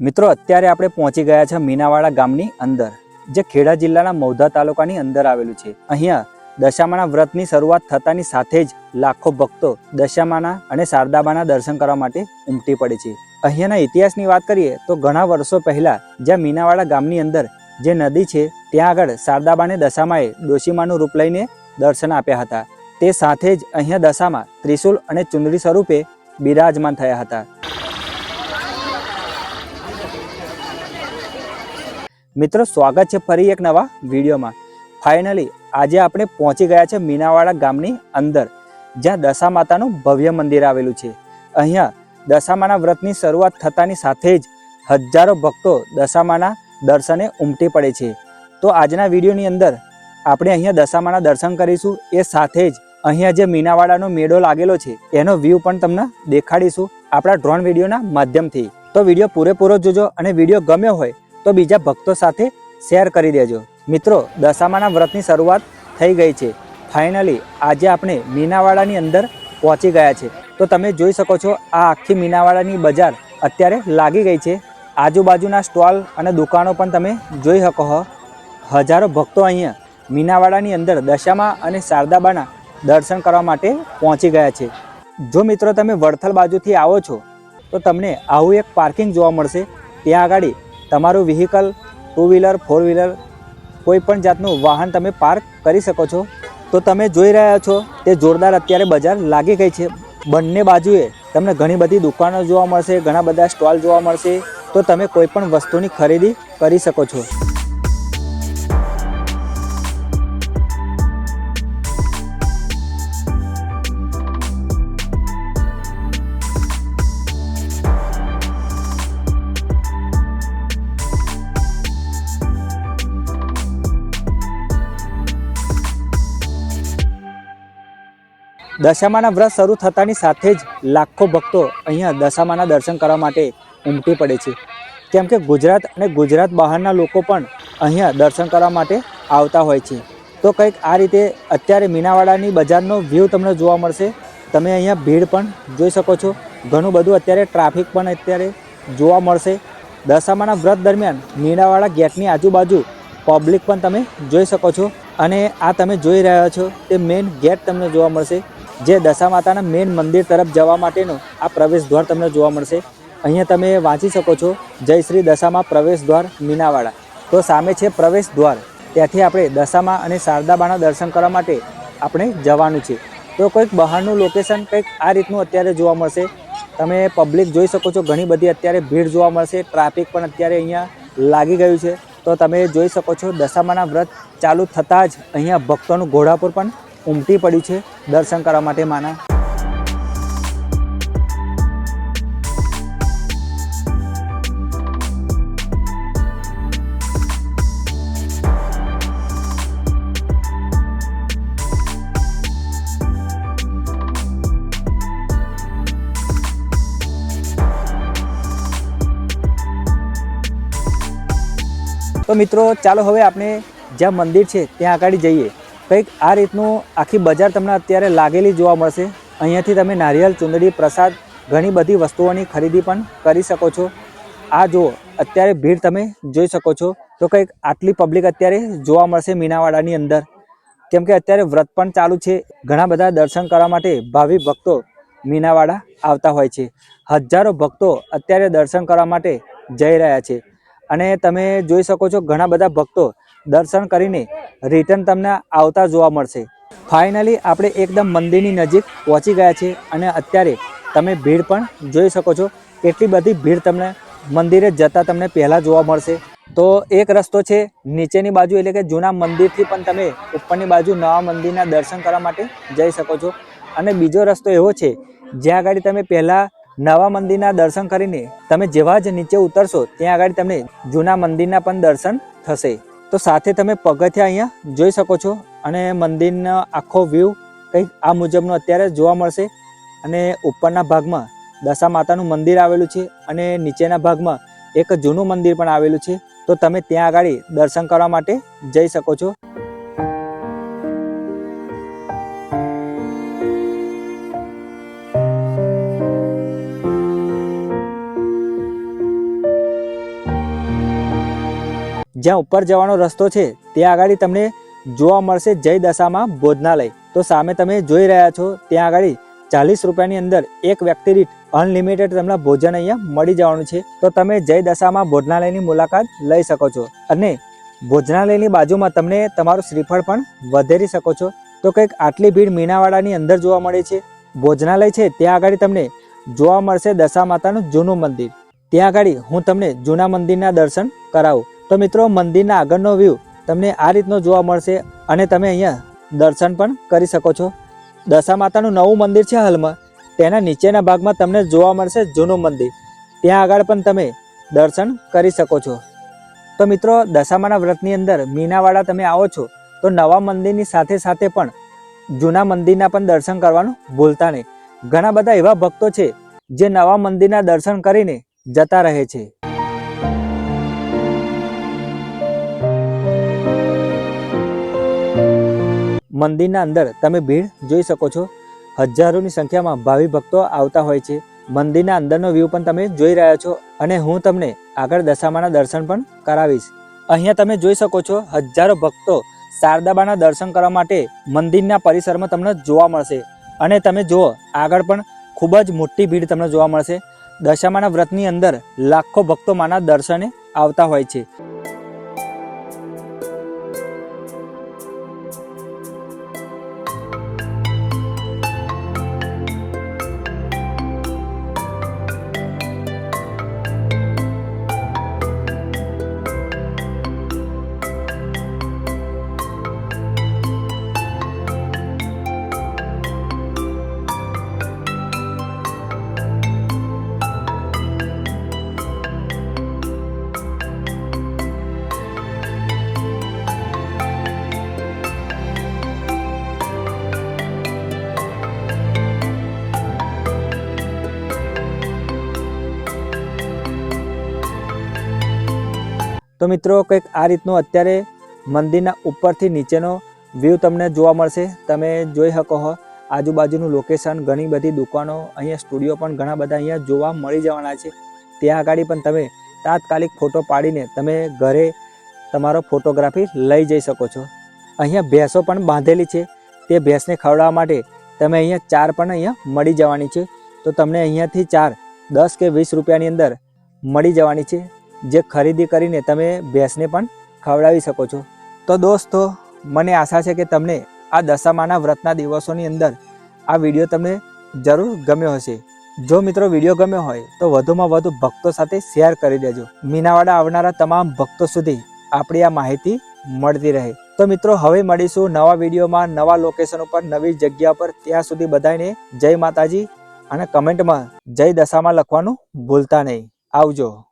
મિત્રો, અત્યારે આપણે પહોંચી ગયા છે મીનાવાડા ગામની અંદર, જે ખેડા જિલ્લાના મૌધા તાલુકાની અંદર આવેલું છે. અહીંયા દશામાના વ્રતની શરૂઆત થતાની સાથે જ લાખો ભક્તો દશામાના અને શારદાબાના દર્શન કરવા માટે ઉમટી પડે છે. અહીંયાના ઇતિહાસની વાત કરીએ તો ઘણા વર્ષો પહેલા જ્યાં મીનાવાડા ગામની અંદર જે નદી છે, ત્યાં આગળ શારદાબાને દશામાએ ડોશીમાનું રૂપ લઈને દર્શન આપ્યા હતા. તે સાથે જ અહીંયા દશામાં ત્રિશુલ અને ચુંદડી સ્વરૂપે બિરાજમાન થયા હતા. મિત્રો, સ્વાગત છે ફરી એક નવા વિડીયોમાં. ફાઇનલી આજે આપણે પહોંચી ગયા છે મીનાવાડા ગામની અંદર, જ્યાં દશા માતાનું ભવ્ય મંદિર આવેલું છે. અહીંયા દશામાના વ્રતની શરૂઆત થતાની સાથે જ હજારો ભક્તો દશામાના દર્શને ઉમટી પડે છે. તો આજના વિડીયોની અંદર આપણે અહીંયા દશામાના દર્શન કરીશું. એ સાથે જ અહીંયા જે મીનાવાડાનો મેળો લાગેલો છે, એનો વ્યૂ પણ તમને દેખાડીશું આપણા ડ્રોન વિડીયોના માધ્યમથી. તો વીડિયો પૂરેપૂરો જોજો અને વીડિયો ગમ્યો હોય તો બીજા ભક્તો સાથે શેર કરી દેજો. મિત્રો, દશામાના વ્રતની શરૂઆત થઈ ગઈ છે. ફાઇનલી આજે આપણે મીનાવાડાની અંદર પહોંચી ગયા છે. તો તમે જોઈ શકો છો, આ આખી મીનાવાડાની બજાર અત્યારે લાગી ગઈ છે. આજુબાજુના સ્ટોલ અને દુકાનો પણ તમે જોઈ શકો હો. હજારો ભક્તો અહીંયા મીનાવાડાની અંદર દશામાં અને શારદાબાના દર્શન કરવા માટે પહોંચી ગયા છે. જો મિત્રો તમે વડથલ બાજુથી આવો છો, તો તમને આવું એક પાર્કિંગ જોવા મળશે. ત્યાં આગળ તમારું vehicle two wheeler four wheeler કોઈ પણ જાતનું વાહન તમે પાર્ક કરી શકો છો. તો તમે જોઈ રહ્યા છો, તે જોરદાર અત્યારે બજાર લાગી ગઈ છે. બંને બાજુએ તમને ઘણી બધી દુકાનો જોવા મળશે, ઘણા બધા સ્ટોલ જોવા મળશે. તો તમે કોઈ પણ વસ્તુની ખરીદી કરી શકો છો. દશામાના વ્રત શરૂ થતાની સાથે જ લાખો ભક્તો અહીંયા દશામાના દર્શન કરવા માટે ઉમટી પડે છે. કેમ કે ગુજરાત અને ગુજરાત બહારના લોકો પણ અહીંયા દર્શન કરવા માટે આવતા હોય છે. તો કંઈક આ રીતે અત્યારે મીનાવાડાની બજારનો વ્યૂ તમને જોવા મળશે. તમે અહીંયા ભીડ પણ જોઈ શકો છો. ઘણું બધું અત્યારે ટ્રાફિક પણ અત્યારે જોવા મળશે. દશામાના વ્રત દરમિયાન મીનાવાડા ગેટની આજુબાજુ પબ્લિક પણ તમે જોઈ શકો છો. અને આ તમે જોઈ રહ્યા છો તે મેઇન ગેટ તમને જોવા મળશે. જે દશા માતાના મેઇન મંદિર તરફ જવા માટેનો આ પ્રવેશ દ્વાર તમને જોવા મળશે. અહીંયા તમે વાંચી શકો છો, જય શ્રી દશામાં પ્રવેશ દ્વાર મીનાવાડા. તો સામે છે પ્રવેશ દ્વાર ત્યાંથી આપણે દશામાં અને શારદાબાના દર્શન કરવા માટે આપણે જવાનું છે. તો કંઈક બહારનું લોકેશન કંઈક આ રીતનું અત્યારે જોવા મળશે. તમે પબ્લિક જોઈ શકો છો, ઘણી બધી અત્યારે ભીડ જોવા મળશે. ટ્રાફિક પણ અત્યારે અહીંયા લાગી ગયું છે. તો તમે જોઈ શકો છો, દશામાના વ્રત ચાલુ થતાં જ અહીંયા ભક્તોનું ઘોડાપુર પણ ઉમટી પડ્યું છે. દર્શન કરવા માટે માના. તો મિત્રો, ચાલો હવે આપણે જ્યાં મંદિર છે, ત્યાં આગળ જઈએ. કંઈક આ રીતનું આખી બજાર તમને અત્યારે લાગેલી જોવા મળશે. અહીંયાથી તમે નારિયેળ ચુંદડી, પ્રસાદ, ઘણી બધી વસ્તુઓની ખરીદી પણ કરી શકો છો. આ જુઓ, અત્યારે ભીડ તમે જોઈ શકો છો. તો કંઈક આટલી પબ્લિક અત્યારે જોવા મળશે મીનાવાડાની અંદર. કેમ કે અત્યારે વ્રત પણ ચાલુ છે. ઘણા બધા દર્શન કરવા માટે ભાવિ ભક્તો મીનાવાડા આવતા હોય છે. હજારો ભક્તો અત્યારે દર્શન કરવા માટે જઈ રહ્યા છે. અને તમે જોઈ શકો છો, ઘણા બધા ભક્તો દર્શન કરીને રિટર્ન તમને આવતા જોવા મળશે. ફાઇનલી આપણે એકદમ મંદિરની નજીક પહોંચી ગયા છીએ અને અત્યારે તમે ભીડ પણ જોઈ શકો છો. કેટલી બધી ભીડ તમને મંદિરે જતા તમને પહેલાં જોવા મળશે. તો એક રસ્તો છે નીચેની બાજુ, એટલે કે જૂના મંદિરથી પણ તમે ઉપરની બાજુ નવા મંદિરના દર્શન કરવા માટે જઈ શકો છો. અને બીજો રસ્તો એવો છે, જ્યાં આગળ તમે પહેલાં નવા મંદિરના દર્શન કરીને તમે જેવા જ નીચે ઉતરશો, ત્યાં આગળ તમને જૂના મંદિરના પણ દર્શન થશે. તો સાથે તમે પગથિયા અહીંયા જોઈ શકો છો અને મંદિરનો આખો વ્યૂ કંઈક આ મુજબનો અત્યારે જોવા મળશે. અને ઉપરના ભાગમાં દશા માતાનું મંદિર આવેલું છે અને નીચેના ભાગમાં એક જૂનું મંદિર પણ આવેલું છે. તો તમે ત્યાં આગળ દર્શન કરવા માટે જઈ શકો છો. જ્યાં ઉપર જવાનો રસ્તો છે ત્યાં આગળ તમને જોવા મળશે જય દશામાં ભોજનાલય. તો સામે તમે જોઈ રહ્યા છો, ત્યાં આગળ ચાલીસ રૂપિયાની અંદર એક વ્યક્તિ દીઠ અનલિમિટેડ તમને ભોજન અહીંયા મળી જવાનું છે. તો તમે જય દશામાં ભોજનાલયની મુલાકાત લઈ શકો છો અને ભોજનાલયની બાજુમાં તમને તમારું શ્રીફળ પણ વધેરી શકો છો. તો કંઈક આટલી ભીડ મીનાવાડાની અંદર જોવા મળે છે. ભોજનાલય છે, ત્યાં આગળ તમને જોવા મળશે દશા માતાનું જૂનું મંદિર. ત્યાં આગળ હું તમને જૂના મંદિરના દર્શન કરાવું. તો મિત્રો, મંદિરના આગળનો વ્યૂ તમને આ રીતનો જોવા મળશે અને તમે અહીંયા દર્શન પણ કરી શકો છો. દશા માતાનું નવું મંદિર છે હાલમાં. તેના નીચેના ભાગમાં તમને જોવા મળશે જૂનું મંદિર. ત્યાં આગળ પણ તમે દર્શન કરી શકો છો. તો મિત્રો, દશામાના વ્રતની અંદર મીનાવાડા તમે આવો છો, તો નવા મંદિરની સાથે સાથે પણ જૂના મંદિરના પણ દર્શન કરવાનું ભૂલતા નહીં. ઘણા બધા એવા ભક્તો છે જે નવા મંદિરના દર્શન કરીને જતા રહે છે. મંદિરના અંદર તમે ભીડ જોઈ શકો છો. હજારોની સંખ્યામાં ભાવિ ભક્તો આવતા હોય છે. મંદિરના અંદરનો વ્યૂ પણ તમે જોઈ રહ્યા છો અને હું તમને આગળ દશામાના દર્શન પણ કરાવીશ. અહીંયા તમે જોઈ શકો છો હજારો ભક્તો શારદાબાના દર્શન કરવા માટે મંદિરના પરિસરમાં તમને જોવા મળશે. અને તમે જુઓ, આગળ પણ ખૂબ જ મોટી ભીડ તમને જોવા મળશે. દશામાના વ્રતની અંદર લાખો ભક્તો માના દર્શને આવતા હોય છે. તો મિત્રો કંઈક આ રીતનું અત્યારે મંદિરના ઉપરથી નીચેનો વ્યૂ તમને જોવા મળશે. તમે જોઈ શકો હો, આજુબાજુનું લોકેશન ઘણી બધી દુકાનો, અહીંયા સ્ટુડિયો પણ ઘણા બધા અહીંયા જોવા મળી જવાના છે. ત્યાં આગળ પણ તમે તાત્કાલિક ફોટો પાડીને તમે ઘરે તમારો ફોટોગ્રાફી લઈ જઈ શકો છો. અહીંયા ભેંસો પણ બાંધેલી છે. તે ભેંસને ખવડાવવા માટે તમે અહીંયા ચાર પણ અહીંયા મળી જવાની છે. તો તમને અહીંયાથી ચાર દસ કે વીસ રૂપિયાની અંદર મળી જવાની છે. જે ખરીદી કરીને તમે ભેંસને પણ ખવડાવી શકો છો. તો દોસ્તો, મને આશા છે કે તમને આ દશામાના વ્રતના દિવસોની અંદર આ વીડિયો તમને જરૂર ગમ્યો હશે. જો મિત્રો વીડિયો ગમ્યો હોય, તો વધુમાં વધુ ભક્તો સાથે શેર કરી દેજો. મીનાવાડા આવનારા તમામ ભક્તો સુધી આપણી આ માહિતી મળતી રહે. તો મિત્રો, હવે મળીશું નવા વિડીયોમાં, નવા લોકેશન ઉપર, નવી જગ્યા પર. ત્યાં સુધી બધાને જય માતાજી અને કમેન્ટમાં જય દશામાં લખવાનું ભૂલતા નહીં. આવજો.